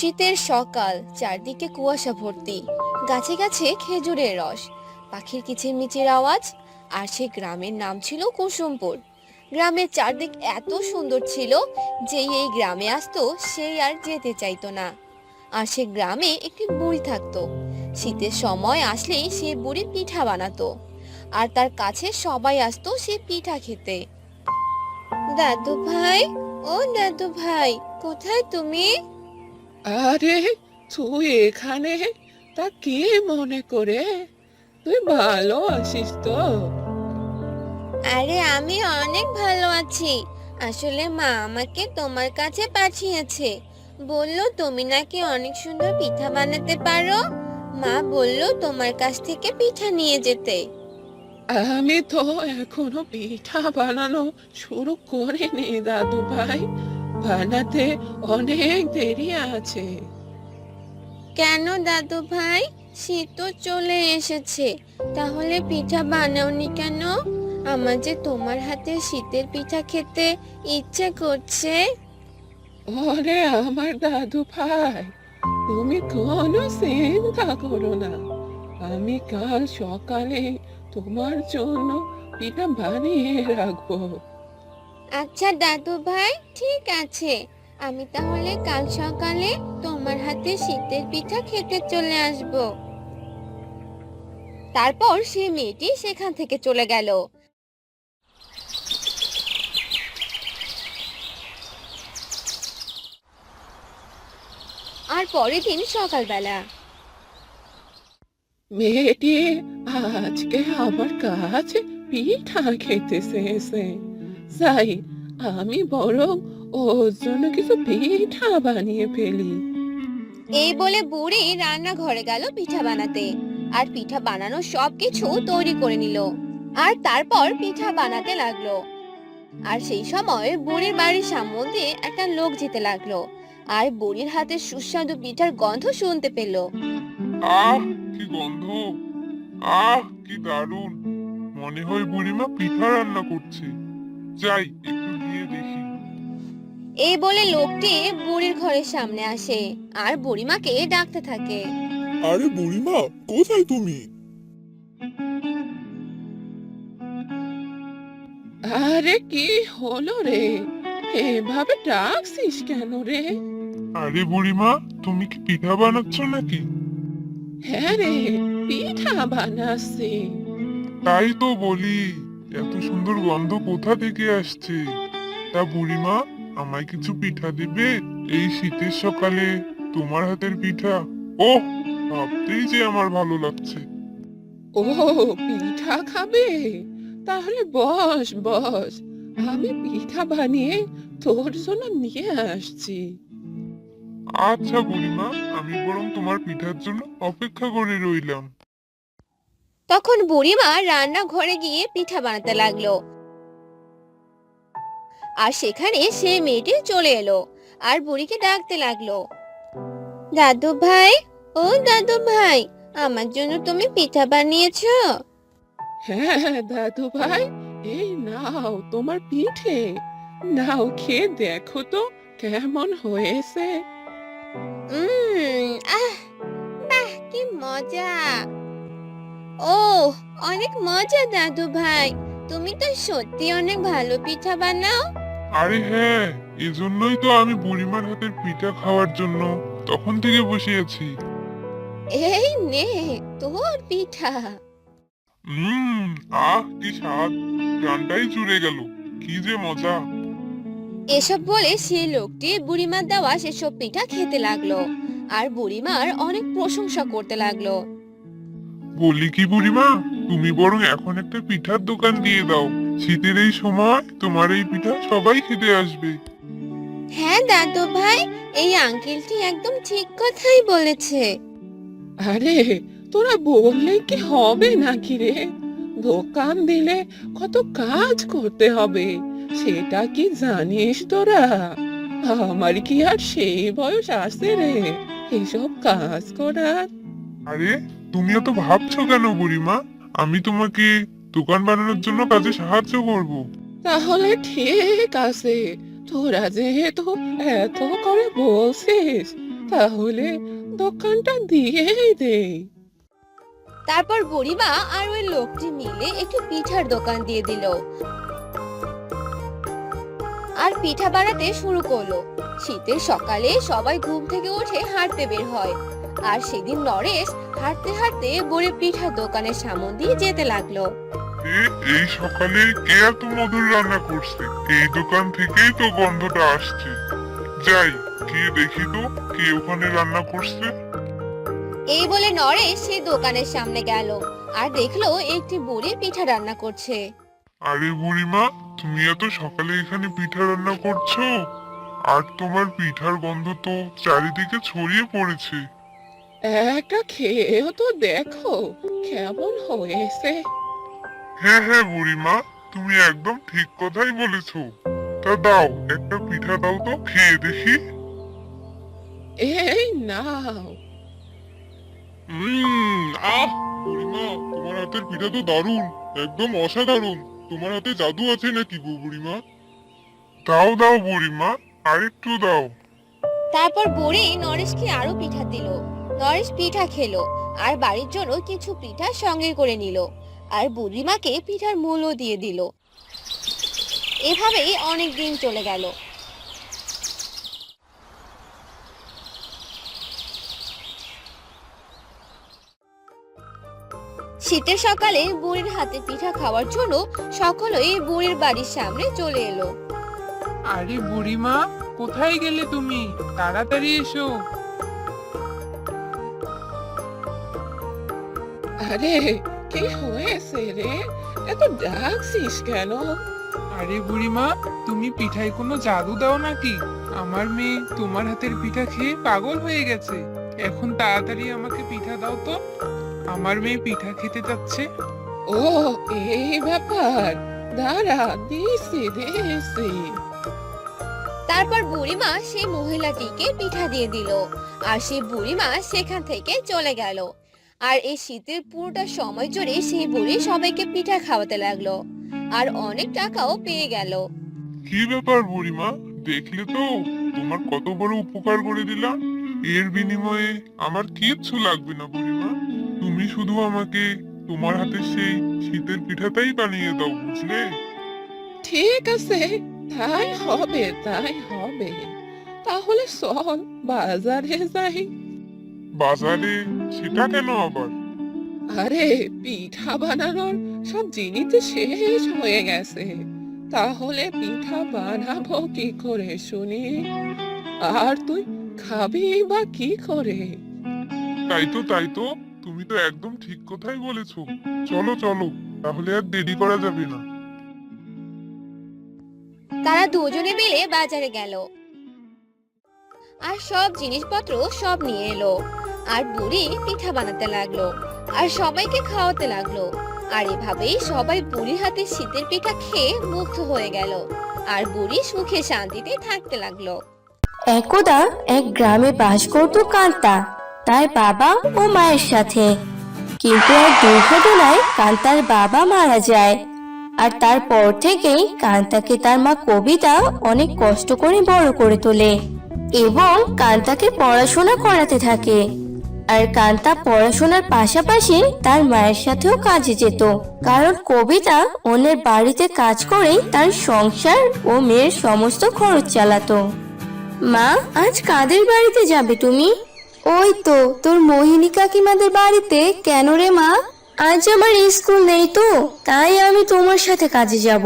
শীতের সকাল, চারদিকে কুয়াশা ভর্তি। গাছে গাছে খেজুরের রস। পাখির কিচিরমিচির আওয়াজ। আর সে গ্রামের নাম ছিল কুসুমপুর। গ্রামের চারদিক এত সুন্দর ছিল যে এই গ্রামে আসতো সেই আর যেতে চাইতো না। আর সে গ্রামে একটি বুড়ি থাকতো। শীতের সময় আসলেই সে বুড়ি পিঠা বানাতো। আর তার কাছে সবাই আসতো সে পিঠা খেতে। দাদু ভাই ও দাদু ভাই কোথায় তুমি? আরে তুই এখানে? তা কি মনে করে? তুই ভালো আছিস তো? আরে আমি অনেক ভালো আছি। আসলে মা আমাকে তোমার কাছে পাঠিয়েছে। বলল তুমি নাকি অনেক সুন্দর পিঠা বানাতে পারো? মা বলল তোমার কাছ থেকে পিঠা নিয়ে যেতে। আমি তো এখনও পিঠা বানানো শুরু করিনি দাদু ভাই বানাতে অনেক দেরি আছে। কেন দাদু ভাই? শীত তো চলে এসেছে। তাহলে পিঠা বানাওনি কেন? আমার যে তোমার হাতে শীতের পিঠা খেতে ইচ্ছে করছে। ওরে আমার দাদু ভাই তুমি কোনো চিন্তা করো না। আমি কাল সকালে তোমার জন্য পিঠা বানিয়ে রাখব। আচ্ছা দাদু ভাই, ঠিক আছে। আমি তাহলে কাল সকালে তোমার হাতে শীতের পিঠা খেতে চলে আসব। তারপর সে মেয়েটি সেখান থেকে চলে গেল। আর পরের দিন সকালবেলা। মেয়েটি আজকে আমার কাছে পিঠা খেতে চেয়েছে। যাই আমি বরং ওর জন্য কিছু পিঠা বানিয়ে ফেলি। এই বলে বুড়ি রান্নাঘরে গেল পিঠা বানাতে। আর পিঠা বানানোর সব কিছু তৈরি করে নিল। আর তারপর পিঠা বানাতে লাগল। আর সেই সময় বুড়ির বাড়ির সামনে দিয়ে একটা লোক যেতে লাগল। আর বুড়ির হাতে সুস্বাদু পিঠার গন্ধ শুনতে পেল। আহ কি গন্ধ? আহ কি দারুণ। মনে হয় বুড়িমা পিঠা রান্না করছে। যাই একটু গিয়ে দেখি। এই বলে লোকটি বুড়ির ঘরের সামনে আসে আর বুড়িমাকে ডাকতে থাকে। আরে বুড়িমা কোথায় তুমি? আরে কি হলো রে? এভাবে ডাকছিস কেন রে? আরে বুড়িমা তুমি কি পিঠা বানাচ্ছ নাকি? হ্যাঁ রে পিঠা বানাচ্ছি। তাই তো বলি। এত সুন্দর গন্ধ কোথা থেকে আসছে? তা বুড়িমা আমায় কিছু পিঠা দিবে? এই শীতের সকালে তোমার হাতের পিঠা। ও ভাবতেই যে আমার ভালো লাগছে। ও পিঠা খাবে? তাহলে বস বস। আমি পিঠা বানিয়ে তোর জন্য নিয়ে আসছি। আচ্ছা বুড়িমা আমি বরং তোমার পিঠার জন্য অপেক্ষা করে রইলাম। তখন বুড়িমা রান্নাঘরে গিয়ে পিঠা বানাতে লাগল। আর সেখানে সে মেয়েটি চলে এলো আর বুড়িকে ডাকতে লাগল। দাদু ভাই ও দাদু ভাই আমার জন্য তুমি পিঠা বানিয়েছো? হ্যাঁ দাদু ভাই এই নাও তোমার পিঠে। নাও খেয়ে দেখো তো কেমন হয়েছে। উম আহ বাহ কি মজা। ও অনেক মজা দাদু ভাই। তুমি তো সত্যি অনেক ভালো পিঠা বানাও। আরে হ্যাঁ এজন্যই তো আমি বুড়িমার হাতের পিঠা খাওয়ার জন্য তখন থেকে বসে আছি। এই নে তোর পিঠা। হুম আহ কি স্বাদ। প্রাণটাই জুড়ে গেল কি যে মজা। এসব বলে সেই লোকটি বুড়িমার দেওয়া সেসব পিঠা খেতে লাগল আর বুড়িমার অনেক প্রশংসা করতে লাগল। বলি কি বুড়িমা? তুমি বরং এখন একটা পিঠার দোকান দিয়ে দাও। শীতের এই সময় তোমার এই পিঠা সবাই খেতে আসবে। হ্যাঁ দাদু ভাই এই আঙ্কেলটি একদম ঠিক কথাই বলেছে। আরে তোরা বললে কি হবে নাকি রে? দোকান দিলে কত কাজ করতে হবে সেটা কি জানিস তোরা? আমার কি আর সেই বয়স আছে রে এসব কাজ করার? আরে তুমি এত ভাবছ কেন বুড়িমা? আমি তোমাকে দোকান বানানোর জন্য কাজে সাহায্য করব। তাহলে ঠিক আছে। তোরা যেহেতু এত করে বলছিস তাহলে দোকানটা দিয়েই দেই তারপর বুড়িমা আর ওই লোকটি মিলে একটি পিঠার দোকান দিয়ে দিল। আর পিঠা বানাতে শুরু করল। শীতের সকালে সবাই ঘুম থেকে উঠে হাঁটতে বের হয়। আর সেদিন নরেশ হাঁটতে হাঁটতে বুড়ি পিঠার দোকানের সামন দিয়ে যেতে লাগল। এই সকালে কে এত মধুর রান্না করছে? এই দোকান থেকেই তো গন্ধটা আসছে। যাই গিয়ে দেখি তো কে ওখানে রান্না করছে। এই বলে নরেশ সেই দোকানের সামনে গেল আর দেখল একটি বুড়ি পিঠা রান্না করছে। আরে বুড়িমা তুমি এত সকালে এখানে পিঠা রান্না করছ? আর তোমার পিঠার গন্ধ তো চারিদিকে ছড়িয়ে পড়েছে। একটা খেয়েও তো দেখো কেমন হয়েছে। হ্যাঁ হ্যাঁ বুড়িমা তুমি একদম ঠিক কথাই বলেছ। তা দাও একটা পিঠা দাও তো খেয়ে দেখি। এই নাও। উম, আহ বুড়িমা তোমার হাতের পিঠা তো দারুণ একদম অসাধারণ। তোমার হাতে জাদু আছে নাকি গো বুড়িমা? দাও দাও বুড়িমা আরেকটু দাও। তারপর বুড়ি নরেশকে আরও পিঠা দিল। নরেশ পিঠা খেলো, আর বাড়ির জন্য কিছু পিঠা সঙ্গে করে নিল, আর বুড়িমাকে পিঠার মূলও দিয়ে দিল। এভাবেই অনেক দিন চলে গেল। শীতের সকালে বুড়ির হাতে পিঠা খাওয়ার জন্য সকলেই বুড়ির বাড়ির সামনে চলে এলো। আরে বুড়িমা, কোথায় গেলে তুমি? তাড়াতাড়ি এসো। আরে কি হয়েছে রে? এত ডাকছিস কেন? আরে বুড়িমা তুমি পিঠায় কোনো জাদু দাও নাকি? আমার মেয়ে তোমার হাতের পিঠা খেয়ে পাগল হয়ে গেছে। এখন তাড়াতাড়ি আমাকে পিঠা দাও তো। আমার মেয়ে পিঠা খেতে যাচ্ছে। ও এই ব্যাপার। দাঁড়া দিছি দিছি। তারপর বুড়িমা সেই মহিলাটিকে পিঠা দিয়ে দিল। আর সেই বুড়িমা সেখান থেকে চলে গেল। আর এই শীতের পুরোটা সময় জুড়ে সেই বুড়ি সবাইকে পিঠা খাওয়াতে লাগল। আর অনেক টাকাও পেয়ে গেল। কি ব্যাপার বুড়িমা? দেখলে তো তোমার কত বড় উপকার করে দিলাম। এর বিনিময়ে আমার কিচ্ছু লাগবে না বুড়িমা। তুমি শুধু আমাকে তোমার হাতে সেই শীতের পিঠাটাই বানিয়ে দাও বুঝলে? ঠিক আছে তাই হবে তাই হবে। তাহলে চল বাজারে যাই। বাজারে সেটা কেন আবার? আরে পিঠা বানানোর সব জিনিস যে শেষ হয়ে গেছে। তাহলে পিঠা বানাবো কি করে শুনি? আর তুই খাবি বা কি করে? তাই তো তাই তো তুমি তো একদম ঠিক কথাই বলেছ। চলো চলো তাহলে আর দেরি করা যাবে না। তারা দুজনে মিলে বাজারে গেল। আর সব জিনিসপত্র সব নিয়ে এলো। আর বুড়ি পিঠা বানাতে লাগল, আর সবাইকে খাওয়াতে লাগল। আর এভাবেই সবাই বুড়ির হাতে শীতের পিঠা খেয়ে মুগ্ধ হয়ে গেল, আর বুড়ি সুখে শান্তিতে থাকতে লাগল। একদা এক গ্রামে বাস করত কান্তা, তার বাবা ও মায়ের সাথে। কিন্তু এক দুর্ঘটনায় কান্তার বাবা মারা যায়, আর তারপর থেকেই কান্তাকে তার মা কবিতা অনেক কষ্ট করে বড় করে তোলে এবং কান্তাকে পড়াশোনা করাতে থাকে। আর কান্তা পড়াশোনার পাশাপাশি তার মায়ের সাথেও কাজে যেত। কারণ কবিতা অন্যের বাড়িতে কাজ করেই তার সংসার ও মেয়ের সমস্ত খরচ চালাতো। মা আজ কাদের বাড়িতে যাবে তুমি? ওই তো তোর মোহিনী কাকিমাদের বাড়িতে। কেন রে মা? আজ আমার স্কুল নেই তো তাই আমি তোমার সাথে কাজে যাব।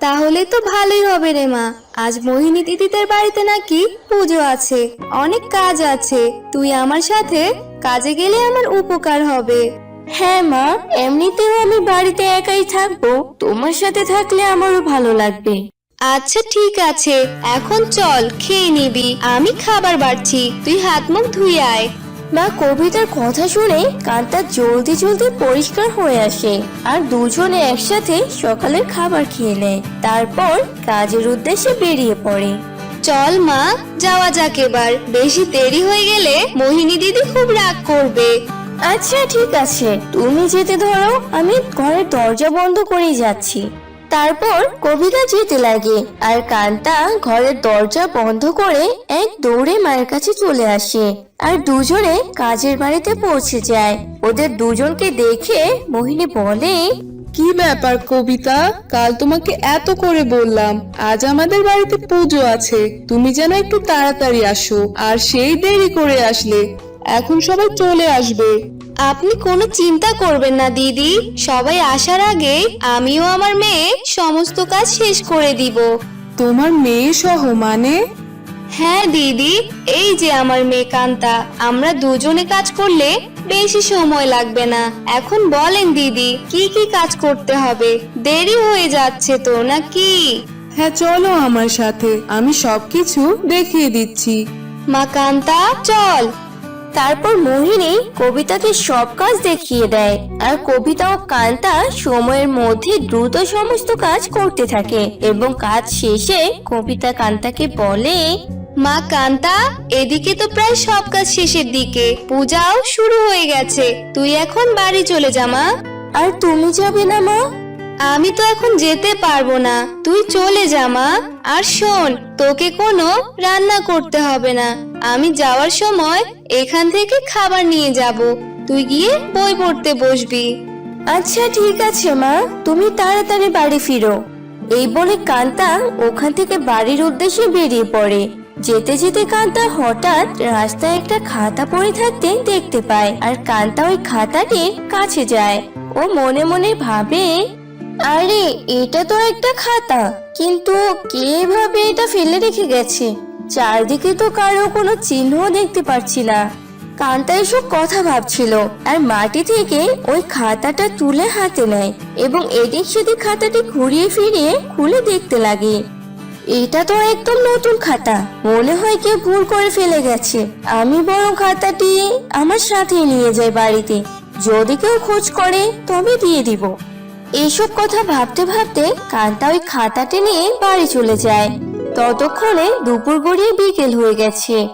তাহলে তো ভালোই হবে রে মা। আজ মোহিনী দিদিদের বাড়িতে নাকি পুজো আছে অনেক কাজ আছে। তুই আমার সাথে কাজে গেলে আমার উপকার হবে। হ্যাঁ মা, এমনিতেও আমি বাড়িতে একাই থাকব। তোমার সাথে থাকলে আমারও ভালো লাগবে। আচ্ছা ঠিক আছে। এখন চল, খেয়ে নিবি। আমি খাবার বাড়ছি। তুই হাত মুখ ধুয়ে আয়। মা, কবিতার কথা শুনে কান্তা জলদি জলদি পরিষ্কার হয়ে আসে আর দুজনে একসাথে সকালের খাবার খেয়ে নেয়। তারপর কাজের উদ্দেশ্যে বেরিয়ে পড়ে। চল মা যাওয়া যাক এবার। বেশি দেরি হয়ে গেলে মোহিনী দিদি খুব রাগ করবে। আচ্ছা ঠিক আছে। তুমি যেতে ধরো আমি ঘরের দরজা বন্ধ করে যাচ্ছি। তারপর কবিতা যেতে লাগে আর কান্তা ঘরের দরজা বন্ধ করে এক দৌড়ে মায়ের কাছে চলে আসে। আর দুজনে কাজের বাড়িতে পৌঁছে যায়। ওদের দুজনকে দেখে মোহিনী বলে কি ব্যাপার কবিতা? কাল তোমাকে এত করে বললাম আজ আমাদের বাড়িতে পুজো আছে তুমি যেন একটু তাড়াতাড়ি আসো আর সেই দেরি করে আসলে এখন সবাই চলে আসবে। আপনি কোনো চিন্তা করবেন না দিদি। সবাই আসার আগে আমিও আমার মেয়ে সমস্ত কাজ শেষ করে দিব। তোমার মেয়ে সহ মানে? হ্যাঁ দিদি এই যে আমার মেয়ে কান্তা। আমরা দুজনে কাজ করলে বেশি সময় লাগবে না। এখন বলেন দিদি কি কি কাজ করতে হবে? দেরি হয়ে যাচ্ছে তো নাকি? হ্যাঁ চলো আমার সাথে। আমি সবকিছু দেখিয়ে দিচ্ছি। মা কান্তা চল। তারপর মোহিনী কবিতাকে সব কাজ দেখিয়ে দেয়। আর কবিতা ও কান্তা সময়ের মধ্যে দ্রুত সমস্ত কাজ করতে থাকে এবং কাজ শেষে কবিতা কান্তাকে বলে মা কান্তা এদিকে তো প্রায় সব কাজ শেষের দিকে। পূজাও শুরু হয়ে গেছে। তুই এখন বাড়ি চলে যা মা। আর তুমি যাবে না মা? আমি তো এখন যেতে পারব না। তুই চলে যা মা। আর শোন তোকে কোনো রান্না করতে হবে না। আমি যাওয়ার সময় এখান থেকে খাবার নিয়ে যাব। তুই গিয়ে বই পড়তে বসবি। আচ্ছা ঠিক আছে মা। তুমি তাড়াতাড়ি বাড়ি ফিরো। এই বলে কান্তা ওখান থেকে বাড়ির উদ্দেশ্যে বেরিয়ে পড়ে। যেতে যেতে কান্তা হঠাৎ রাস্তায় একটা খাতা পড়ে থাকতে দেখতে পায় আর কান্তা ওই খাতাটির কাছে যায়। ও মনে মনে ভাবে, আরে, এটা তো একটা খাতা। কিন্তু কে ভাবে এটা ফেলে রেখে গেছে? চারদিকে তো কারও কোনো চিহ্ন দেখতে পাচ্ছি না। কান্তা এসব কথা ভাবছিল আর মাটি থেকে ওই খাতাটা তুলে হাতে নেয় এবং এদিক সেদিক খাতাটি ঘুরিয়ে ফিরিয়ে খুলে দেখতে লাগে। এটা তো একদম নতুন খাতা। মনে হয় কেউ ভুল করে ফেলে গেছে। আমি বরং খাতাটি আমার সাথে নিয়ে যাই বাড়িতে। যদি কেউ খোঁজ করে, তবে দিয়ে দিব। এইসব কথা ভাবতে ভাবতে কান্তা ওই খাতাটি নিয়ে বাড়ি চলে যায়। ততক্ষণে দুপুর গড়িয়ে বিকেল হয়ে গেছে।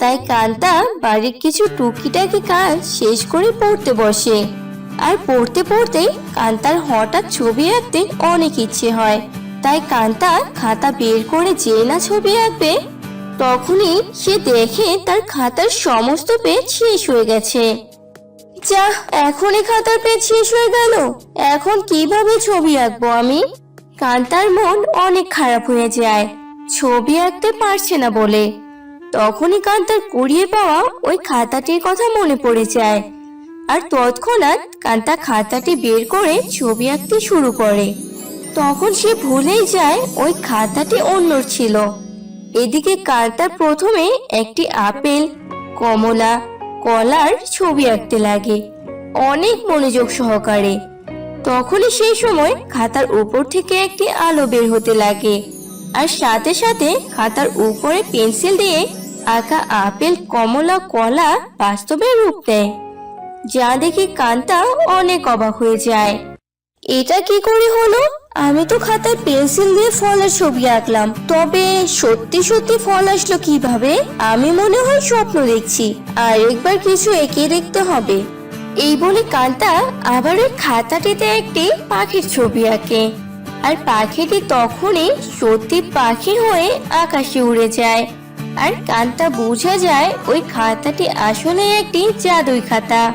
তাই কান্তা বাড়ির কিছু টুকিটাকি কাজ শেষ করে পড়তে বসে। আর পড়তে পড়তে কান্তার হঠাৎ ছবি আঁকতে অনেক ইচ্ছে হয়। তাই কান্তা খাতা বের করে যে না ছবি আঁকবে। তখনই সে দেখে তার খাতার সমস্ত পেজ শেষ হয়ে গেছে। যা, এখনই খাতার পেজ শেষ হয়ে গেল। এখন কীভাবে ছবি আঁকবো আমি? কান্তার মন অনেক খারাপ হয়ে যায়। ছবি আঁকতে পারছে না বলে। তখনই কান্তার কুড়িয়ে পাওয়া ওই খাতাটির কথা মনে পড়ে যায়। আর তৎক্ষণাৎ কান্তা খাতাটি বের করে ছবি আঁকতে শুরু করে। তখন সে ভুলেই যায় ওই খাতাটি অন্যর ছিল। এদিকে কান্তা প্রথমে একটি আপেল, কমলা, কলার ছবি আঁকতে লাগে, অনেক মনোযোগ সহকারে। তখনই সেই সময় খাতার উপর থেকে একটি আলো বের হতে লাগে আর সাথে সাথে খাতার উপরে পেন্সিল দিয়ে আঁকা আপেল, কমলা, কলা বাস্তবে রূপ দেয়, যা দেখে কান্তা অনেক অবাক হয়ে যায়। এটা কি করে হলো? আমি তো খাতায় পেন্সিল দিয়ে ফলের ছবি আঁকলাম। তবে সত্যি সত্যি ফল আসলো কীভাবে? আমি মনে হয় স্বপ্ন দেখছি। আর একবার কিছু এঁকে দেখতে হবে। এই বলে কান্তা আবার ওই খাতাটিতে একটি পাখির ছবি আঁকে। আর পাখিটি তখনই সত্যি পাখি হয়ে আকাশে উড়ে যায়। আর কান্তা বোঝা যায় ওই খাতাটি আসলে একটি জাদুই খাতা।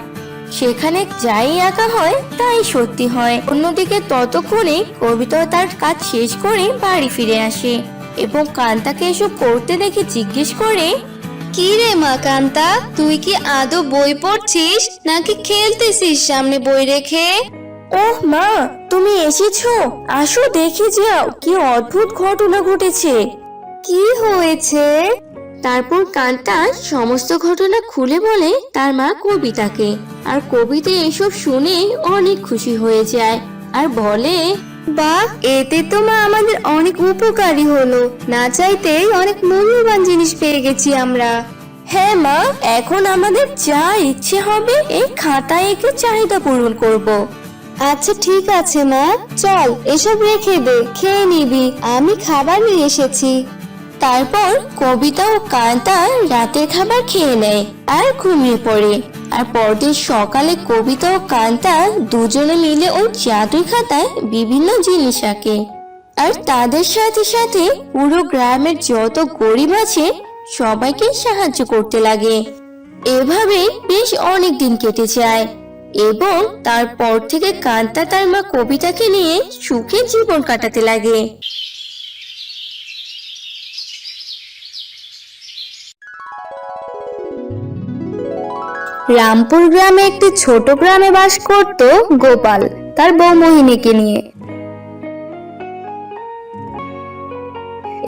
সেখানে যাই আঁকা হয় তাই সত্যি হয়। অন্যদিকে ততক্ষণে কবিতা তার কাজ শেষ করে বাড়ি ফিরে আসে এবং কান্তাকে এসব করতে দেখে জিজ্ঞেস করে কি রে মা কান্তা? তুই কি আদৌ বই পড়ছিস নাকি খেলতেছিস সামনে বই রেখে? ওহ মা তুমি এসেছ। আসো দেখে যাও কি অদ্ভুত ঘটনা ঘটেছে। কি হয়েছে? তারপর কান্তা সমস্ত ঘটনা খুলে বলে তার মা কবিতাকে। আর কবিতা এসব শুনে অনেক খুশি হয়ে যায় আর বলে, বাহ, এতে তো মা আমাদের অনেক উপকারী হলো। না চাইতেই অনেক মূল্যবান জিনিস পেয়ে গেছি আমরা। হ্যাঁ মা, এখন আমাদের যা ইচ্ছে হবে এই খাতায় একে চাহিদা পূরণ করব। আচ্ছা ঠিক আছে মা। চল, এসব রেখে দে, খেয়ে নিবি। আমি খাবার নিয়ে এসেছি। তারপর কবিতা ও কান্তা রাতের খাবার খেয়ে নেয় আর ঘুমিয়ে পড়ে। আর পরদিন সকালে কবিতা ও কান্তা দুজনে মিলে ওই জাদুই খাতায় বিভিন্ন জিনিস আঁকে। আর তাদের সাথে সাথে পুরো গ্রামের যত গরিব আছে সবাইকে সাহায্য করতে লাগে। এভাবে বেশ অনেক দিন কেটে যায়। এবং তারপর থেকে কান্তা তার মা কবিতাকে নিয়ে সুখে জীবন কাটাতে লাগে। রামপুর গ্রামে একটি ছোট গ্রামে বাস করত গোপাল, তার বউ মোহিনীকে নিয়ে।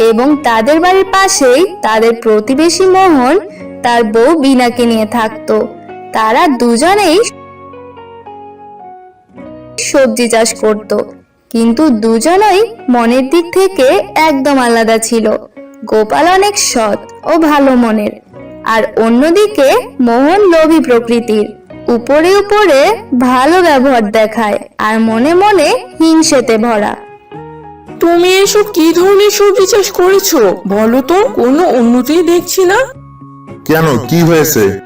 এবং তাদের বাড়ির পাশেই তাদের প্রতিবেশী মোহন, তার বউ বিনাকে নিয়ে থাকতো। তারা দুজনেই সবজি চাষ করত, কিন্তু দুজনেই মনের দিক থেকে একদম আলাদা ছিল। গোপাল অনেক সৎ ও ভালো মনের। আর অন্যদিকে মোহন লোভী প্রকৃতির। উপরে উপরে ভালো ব্যবহার দেখায় আর মনে মনে হিংসেতে ভরা। তুমি এসব কি ধরনের সবজি চাষ করেছ? বলো তো কোনো উন্নতিই দেখছি না। কেন? কি হয়েছে?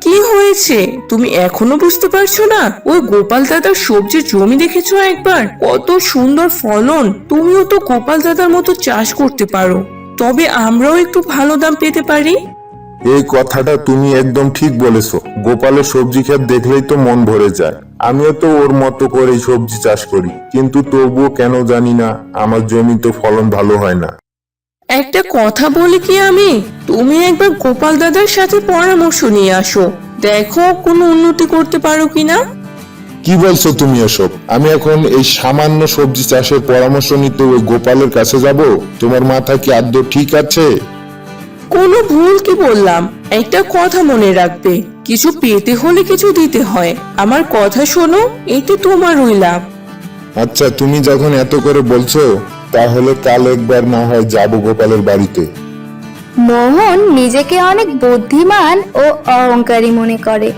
কি হয়েছে? তুমি এখনও বুঝতে পারছ না? ওই গোপাল দাদার সবজির জমি দেখেছ একবার? কত সুন্দর ফলন! তুমিও তো গোপাল দাদার মতো চাষ করতে পারো। তবে আমরাও একটু ভালো দাম পেতে পারি? এই কথাটা তুমি একদম ঠিক বলেছ। গোপালের সবজি ক্ষেত দেখলেই তো মন ভরে যায়। আমিও তো ওর মতো করে সবজি চাষ করি। কিন্তু তবুও কেন জানি না আমার জমিতে ফলন ভালো হয় না। একটা কথা বলি কি আমি? তুমি একবার গোপাল দাদার সাথে পরামর্শ নিয়ে আসো। দেখো কোনো উন্নতি করতে পারো কিনা। কি বলছো তুমি এসব? আমি এখন এই সামান্য সবজি চাষের পরামর্শ নিতে ওই গোপালের কাছে যাব? তোমার মাথা কি আদ্য ঠিক আছে? কোনো ভুল কি বললাম। একটা কথা মনে রাখবে। কিছু পেতে হলে কিছু দিতে হয়। আমার কথা শোনো এতে তোমারই লাভ। আচ্ছা তুমি যখন এত করে বলছো তাহলে কাল একবার না হয় যাব গোপালের বাড়িতে। মোহন নিজেকে অনেক বুদ্ধিমান ও অহংকারী মনে করে।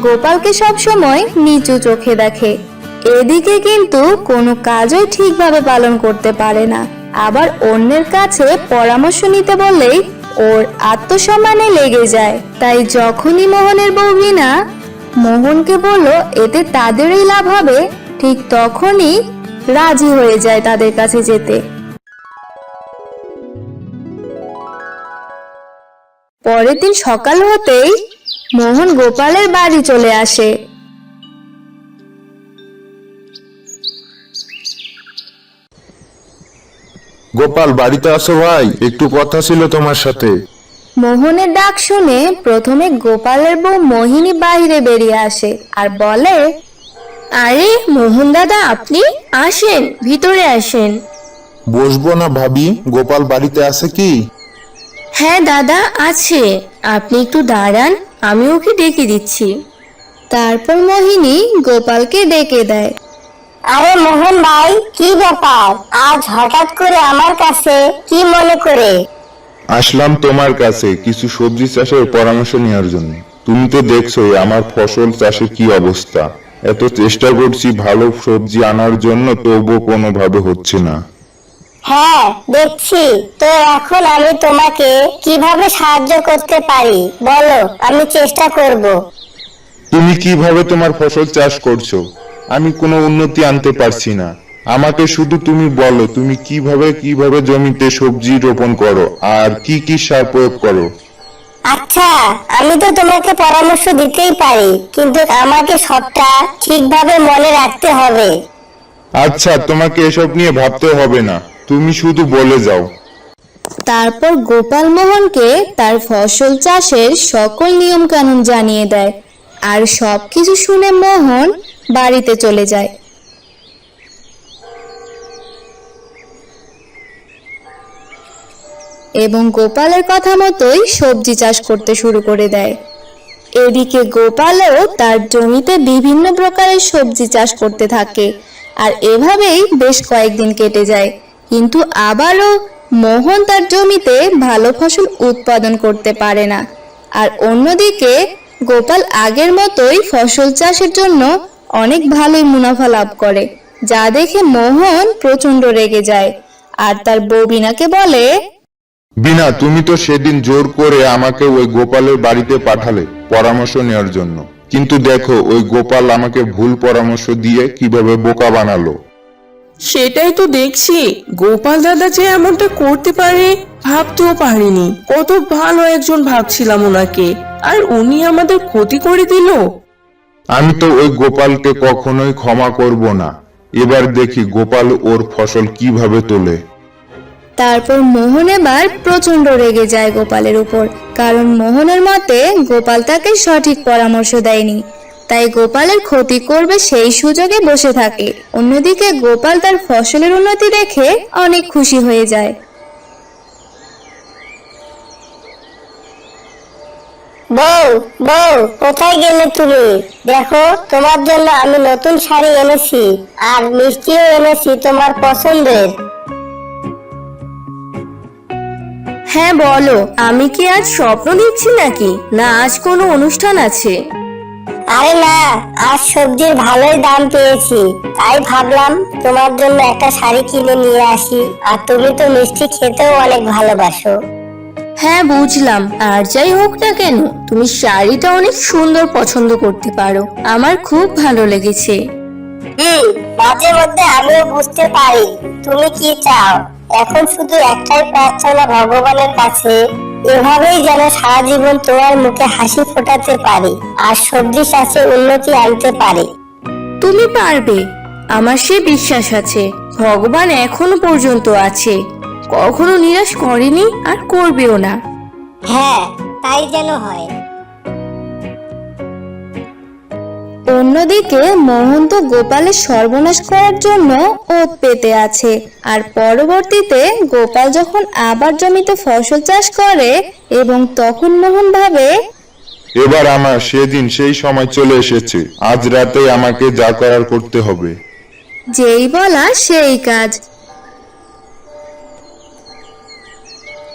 গোপালকে সবসময় নিচু চোখে দেখে। এদিকে কিন্তু কোনো কাজই ঠিকভাবে পালন করতে পারে না। আবার অন্যের কাছে পরামর্শ নিতে বললেই ওর আত্মসম্মানে লেগে যায়। তাই যখনই মোহনের বউ বিনা মোহনকে বলল, এতে তাদেরই লাভ হবে, ঠিক তখনই রাজি হয়ে যায় তাদের কাছে যেতে। পরের দিন সকাল হতেই মোহন গোপালের বাড়ি চলে আসে। গোপাল বাড়িতে আসো ভাই? একটু কথা ছিল তোমার সাথে। মোহনের ডাক শুনে প্রথমে গোপালের বউ মোহিনী বাইরে বেরিয়ে আসে আর বলে আরে মোহন দাদা আপনি আসেন ভিতরে আসেন। বসবো না ভাবি গোপাল বাড়িতে আছে কি? হ্যাঁ দাদা আছে। আপনি একটু দাঁড়ান আমি ওকে ডেকে দিচ্ছি। তারপর মোহিনী গোপালকে ডেকে দেয়। আরে মোহন ভাই কি ব্যাপার? আজ হঠাৎ করে আমার কাছে কি মনে করে? আসলাম তোমার কাছে কিছু সবজি চাষের পরামর্শ নেওয়ার জন্য। তুমি তো দেখছোই আমার ফসল চাষের কি অবস্থা। এত চেষ্টা করছি ভালো সবজি আনার জন্য তবুও কোনোভাবে হচ্ছে না। হ্যাঁ দেখছি। তো এখন আমি তোমাকে কীভাবে সাহায্য করতে পারি? বলো আমি চেষ্টা করব। তুমি কীভাবে তোমার ফসল চাষ করছ? আমি কোনো উন্নতি আনতে পারছি না। আমাকে শুধু তুমি বলো তুমি কীভাবে কীভাবে জমিতে সবজি রোপণ করো আর কি কি সার প্রয়োগ করো? আচ্ছা আমি তো তোমাকে পরামর্শ দিতেই পারি কিন্তু আমাকে সবটা ঠিকভাবে মনে রাখতে হবে। আচ্ছা তোমাকে এসব নিয়ে ভাবতে হবে না তুমি শুধু বলে যাও। তারপর গোপাল মোহনকে তার ফসল চাষের সকল নিয়ম কানুন জানিয়ে দেয় আর সবকিছু শুনে মোহন বাড়িতে চলে যায়। এবং গোপালের কথা মতোই সবজি চাষ করতে শুরু করে দেয়। এদিকে গোপালও তার জমিতে বিভিন্ন প্রকারের সবজি চাষ করতে থাকে আর এভাবেই বেশ কয়েকদিন কেটে যায়। কিন্তু আবারও মোহন তার জমিতে ভালো ফসল উৎপাদন করতে পারে না। আর অন্যদিকে গোপাল আগের মতোই ফসল চাষের জন্য অনেক ভালোই মুনাফা লাভ করে। যা দেখে মোহন প্রচণ্ড রেগে যায়। আর তার বউ বিনাকে বলে বিনা তুমি তো সেদিন জোর করে আমাকে ওই গোপালের বাড়িতে পাঠালে পরামর্শ নেওয়ার জন্য। কিন্তু দেখো ওই গোপাল আমাকে ভুল পরামর্শ দিয়ে কীভাবে বোকা বানালো। সেটাই তো দেখছি। গোপাল দাদা যে এমনটা করতে পারে ভাবতেও পারিনি। কত ভালো একজন ভাবছিলাম ওনাকে। আর উনি আমাদের ক্ষতি করে দিল? আমি তো ওই গোপালকে কখনোই ক্ষমা করব না। এবার দেখি গোপাল ওর ফসল কীভাবে তোলে। তারপর মোহন এবার প্রচণ্ড রেগে যায় গোপালের উপর, কারণ মোহনের মতে গোপাল তাকে সঠিক পরামর্শ দেয়নি। তাই গোপালের ক্ষতি করবে সেই সুযোগে বসে থাকে। অন্যদিকে গোপাল তার ফসলের উন্নতি দেখে অনেক খুশি হয়ে যায়। বউ বউ কোথায় গেলে তুমি? দেখো তোমার জন্য আমি নতুন শাড়ি এনেছি আর মিষ্টিও এনেছি তোমার পছন্দের। হ্যাঁ বলো আমি কি আজ স্বপ্ন দিচ্ছি নাকি? না আজ কোনো অনুষ্ঠান আছে। আরে না আজ সবজির ভালোই দাম পেয়েছি তাই ভাবলাম তোমার জন্য একটা শাড়ি কিনে নিয়ে আসি আর তুমি তো মিষ্টি খেতেও অনেক ভালোবাসো। হ্যাঁ বুঝলাম। আর যাই হোক না কেন তুমি শাড়িটা অনেক সুন্দর পছন্দ করতে পারো। আমার খুব ভালো লেগেছে। হুম মাঝে মধ্যে আমিও বুঝতে পারি। তুমি কি চাও? এখন শুধু একটাই প্রার্থনা ভগবানের কাছে এভাবেই যেন সারা জীবন তোমার মুখে হাসি ফোটাতে পারি আর সবজি চাষে উন্নতি আনতে পারি। তুমি পারবে। আমার সে বিশ্বাস আছে। ভগবান এখনও পর্যন্ত আছে। কখনো নিরাশ করেনি আর করবেও না। হ্যাঁ তাই যেন হয়। অন্যদিকে মোহন তো গোপালের সর্বনাশ করার জন্য ওত পেতে আছে। আর পরবর্তীতে গোপাল যখন আবার জমিতে ফসল চাষ করে এবং তখন মোহন ভাবে এবার আমার সেদিন সেই সময় চলে এসেছে। আজ রাতে আমাকে যা করার করতে হবে। যেই বলা সেই কাজ।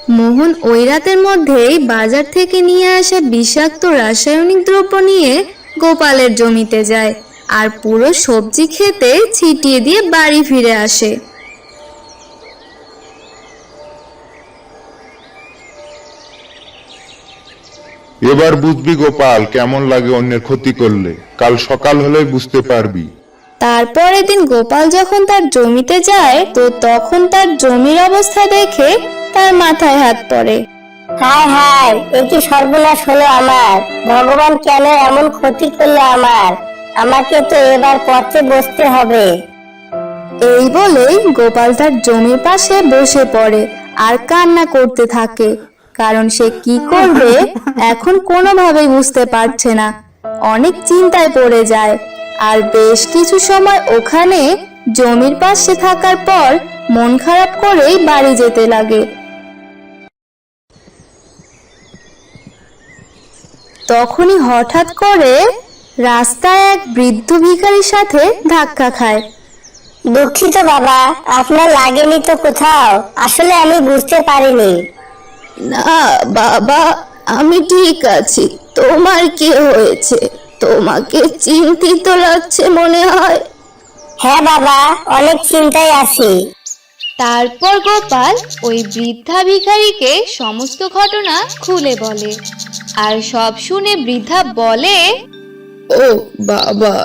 মোহন ওই রাতের মধ্যেই বাজার থেকে নিয়ে আসা বিষাক্ত রাসায়নিক দ্রব্য নিয়ে গোপালের জমিতে যায় আর পুরো সবজি খেতে ছিটিয়ে দিয়ে বাড়ি ফিরে আসে। এবার বুঝবি গোপাল কেমন লাগে অন্যের ক্ষতি করলে? কাল সকাল হলে বুঝতে পারবি। তারপরের দিন গোপাল যখন তার জমিতে যায় তো তখন তার জমির অবস্থা দেখে তার মাথায় হাত পড়ে। হায় হায় এ কি সর্বনাশ হলো আমার। ভগবান কেন এমন ক্ষতি করল আমার? আমাকে তো এবার পথে বসতে হবে। এই বলেই গোপাল তার জমির পাশে বসে পড়ে আর কান্না করতে থাকে। কারণ সে কি করবে এখন কোনোভাবেই বুঝতে পারছে না। অনেক চিন্তায় পড়ে যায়। আর বেশ কিছু সময় ওখানে জমির পাশে থাকার পর মন খারাপ করেই বাড়ি যেতে লাগে। তখনই হঠাৎ করে রাস্তায় এক বৃদ্ধ ভিখারির সাথে ধাক্কা খায়। দুঃখিত বাবা আপনার লাগেনি তো কোথাও? আসলে আমি বুঝতে পারিনি। না বাবা আমি ঠিক আছি। তোমার কি হয়েছে? তোমাকে চিন্তিত লাগছে মনে হয়? হ্যাঁ বাবা অনেক চিন্তায় আছি। তারপর গোপাল ওই বৃদ্ধা ভিখারিকে সমস্ত ঘটনা খুলে বলে। আর সব শুনে বৃদ্ধা বলে ও বাবা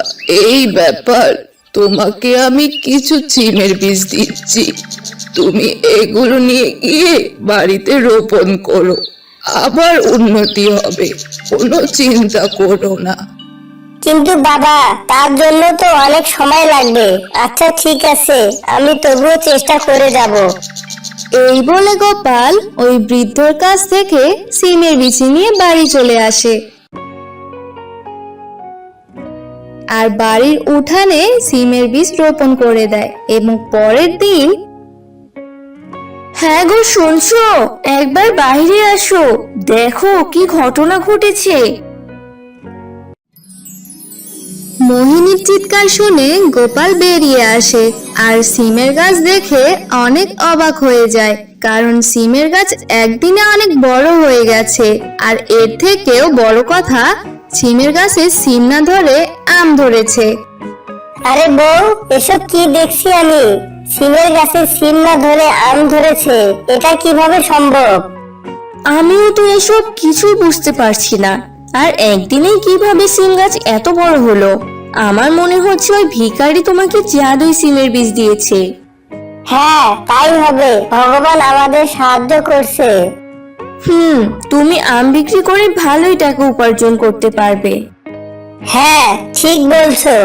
এই ব্যাপার তোমাকে আমি কিছু চিমের বীজ দিচ্ছি। তুমি এগুলো নিয়ে গিয়ে বাড়িতে রোপণ করো। আবার উন্নতি হবে কোনো চিন্তা করো না। কিন্তু বাবা তার জন্য তো অনেক সময় লাগবে। আচ্ছা ঠিক আছে আমি তবুও চেষ্টা করে যাব। এই বলে গোপাল ওই বৃদ্ধর কাছ থেকে সিমের বিচি নিয়ে বাড়ি চলে আসে। আর বাড়ির উঠানে সিমের বীজ রোপণ করে দেয় এবং পরের দিন হ্যাঁ গো, শুনছো? একবার বাইরে আসো। দেখো কি ঘটনা ঘটেছে। মোহিনীর চিৎকার শুনে গোপাল বেরিয়ে আসে আর সিমের গাছ দেখে অনেক অবাক হয়ে যায় কারণ সিমের গাছ একদিনে অনেক বড় হয়ে গেছে আর এর থেকেও বড় কথা সিমের গাছে সিম না ধরে আম ধরেছে। আরে বউ এসব কি দেখছি আমি? সিমের গাছে সিম না ধরে আম ধরেছে এটা কীভাবে সম্ভব? আমিও তো এসব কিছুই বুঝতে পারছি না। আর একদিনেই কীভাবে সিম গাছ এত বড় হলো? আমার মনে হচ্ছে ওই ভিখারি তোমাকে জাদুই সিমের বীজ দিয়েছে। হ্যাঁ তাই হবে। ভগবান আমাদের সাহায্য করছে। হুম তুমি আম বিক্রি করে ভালোই টাকা উপার্জন করতে পারবে। হ্যাঁ ঠিক বলছো।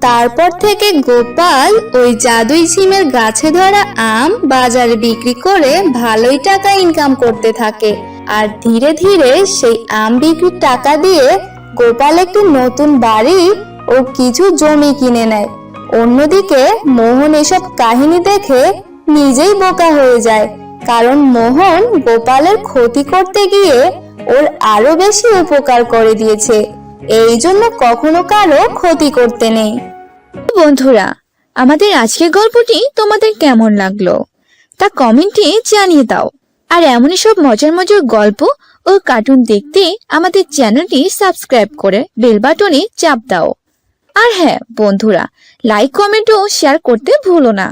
তারপর থেকে গোপাল ওই জাদুই সিমের গাছে ধরা আম বাজারে বিক্রি করে ভালোই টাকা ইনকাম করতে থাকে। আর ধীরে ধীরে সেই আম বিক্রির টাকা দিয়ে গোপাল একটি নতুন বাড়ি ও কিছু জমি কিনে নেয়। অন্যদিকে মোহন এসব কাহিনী দেখে নিজেই বোকা হয়ে যায়, কারণ মোহন গোপালের ক্ষতি করতে গিয়ে ওর আরও বেশি উপকার করে দিয়েছে। এই জন্য কখনো কারও ক্ষতি করতে নেই। বন্ধুরা, আমাদের আজকের গল্পটি তোমাদের কেমন লাগল? তা কমেন্টে জানিয়ে দাও। আর এমনই সব মজার মজার গল্প ও কার্টুন দেখতে আমাদের চ্যানেলটি সাবস্ক্রাইব করে বেল বাটনে চাপ দাও। আর হ্যাঁ বন্ধুরা লাইক কমেন্ট ও শেয়ার করতে ভুলো না।